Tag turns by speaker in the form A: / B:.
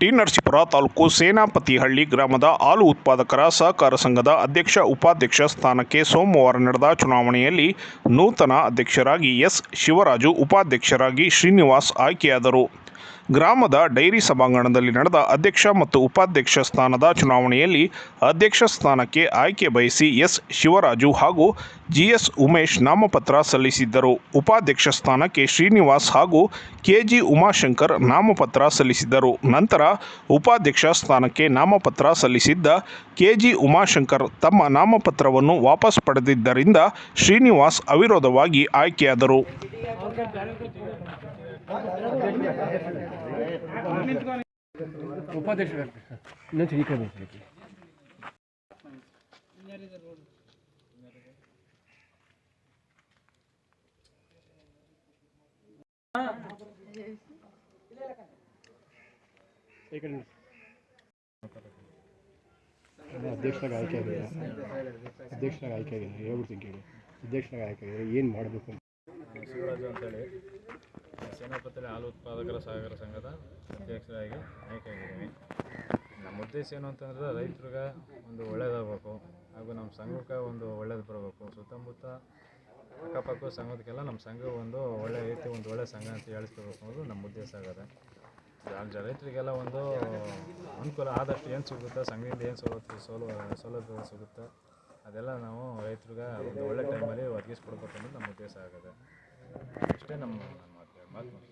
A: T Narasipura taluk ಸೇನಾಪತಿಹಳ್ಳಿ ಗ್ರಾಮದ ಹಾಲು ಉತ್ಪಾದಕರ ಸಹಕಾರ ಸಂಘದ ಅಧ್ಯಕ್ಷ, ಉಪಾಧ್ಯಕ್ಷ ಸ್ಥಾನಕ್ಕೆ ಸೋಮವಾರ ನಡೆದ ಚುನಾವಣೆಯಲ್ಲಿ ನೂತನ ಅಧ್ಯಕ್ಷರಾಗಿ ಎಸ್. ಶಿವರಾಜು, ಉಪಾಧ್ಯಕ್ಷರಾಗಿ ಶ್ರೀನಿವಾಸ್ ಆಯ್ಕೆಯಾದರು. ಗ್ರಾಮದ ಡೈರಿ ಸಭಾಂಗಣದಲ್ಲಿ ನಡೆದ ಅಧ್ಯಕ್ಷ ಮತ್ತು ಉಪಾಧ್ಯಕ್ಷ ಸ್ಥಾನದ ಚುನಾವಣೆಯಲ್ಲಿ ಅಧ್ಯಕ್ಷ ಸ್ಥಾನಕ್ಕೆ ಆಯ್ಕೆ ಬಯಸಿ ಎಸ್. ಶಿವರಾಜು ಹಾಗೂ ಜಿಎಸ್ ಉಮೇಶ್ ನಾಮಪತ್ರ ಸಲ್ಲಿಸಿದ್ದರು. ಉಪಾಧ್ಯಕ್ಷ ಸ್ಥಾನಕ್ಕೆ ಶ್ರೀನಿವಾಸ್ ಹಾಗೂ ಕೆಜಿ ಉಮಾಶಂಕರ್ ನಾಮಪತ್ರ ಸಲ್ಲಿಸಿದ್ದರು. ನಂತರ ಉಪಾಧ್ಯಕ್ಷ ಸ್ಥಾನಕ್ಕೆ ನಾಮಪತ್ರ ಸಲ್ಲಿಸಿದ್ದ ಕೆಜಿ ಉಮಾಶಂಕರ್ ತಮ್ಮ ನಾಮಪತ್ರವನ್ನು ವಾಪಸ್ ಪಡೆದಿದ್ದರಿಂದ ಶ್ರೀನಿವಾಸ್ ಅವಿರೋಧವಾಗಿ ಆಯ್ಕೆಯಾದರು.
B: ಉಪಾಧ್ಯಕ್ಷ ಇನ್ನೊಂದು ಈ ಕಡೆ ಬನ್ನಿ. ಈ ಕಡೆ ನಿಲ್ಸಿ. ನಾನು ಅಧ್ಯಕ್ಷರಾಗಿ ಆಯ್ಕೆ ಆಗಿದೆ ಅಧ್ಯಕ್ಷರಾಗಿ ಆಯ್ಕೆ ಆಗಿದೆ ಹೇಳ್ಬಿಡ್ತೀನಿ ಕೇಳಿ ಅಧ್ಯಕ್ಷರಾಗಿ ಆಯ್ಕೆ ಆಗಿದೆ ಏನು ಮಾಡಬೇಕು ಅಂತ
C: ಶಿವರಾಜು ಅಂತೇಳಿ ಸೇನಾಪತಿ ಹಾಲು ಉತ್ಪಾದಕರ ಸಹಕಾರ ಸಂಘದ ಅಧ್ಯಕ್ಷರಾಗಿ ಆಯ್ಕೆಯಾಗಿದ್ದೀನಿ ನಮ್ಮ ಉದ್ದೇಶ ಏನು ಅಂತಂದರೆ ರೈತರಿಗೆ ಒಂದು ಒಳ್ಳೇದಾಗಬೇಕು ಹಾಗೂ ನಮ್ಮ ಸಂಘಕ್ಕೆ ಒಂದು ಒಳ್ಳೇದು ಬರಬೇಕು. ಸುತ್ತಮುತ್ತ ಅಕ್ಕಪಕ್ಕ ಸಂಘದಕ್ಕೆಲ್ಲ ನಮ್ಮ ಸಂಘ ಒಂದು ಒಳ್ಳೆ ರೀತಿ ಒಂದು ಒಳ್ಳೆ ಸಂಘ ಅಂತ ಹೇಳಿಸ್ಕೋಬೇಕು ಅನ್ನೋದು ನಮ್ಮ ಉದ್ದೇಶ ಆಗದೆ. ರೈತರಿಗೆಲ್ಲ ಒಂದು ಅನುಕೂಲ ಆದಷ್ಟು ಏನು ಸಿಗುತ್ತೋ, ಸಂಘದಿಂದ ಏನು ಸೌಲಭ್ಯ ಸೌಲ ಸೌಲಭ್ಯ ಸಿಗುತ್ತೋ, ಅದೆಲ್ಲ ನಾವು ರೈತರಿಗೆ ಒಂದು ಒಳ್ಳೆ ಟೈಮಲ್ಲಿ ಒದಗಿಸ್ಕೊಡ್ಬೇಕು ಅನ್ನೋದು ನಮ್ಮ ಉದ್ದೇಶ ಆಗಿದೆ. ಅಷ್ಟೇ ನಮ್ಮ algo.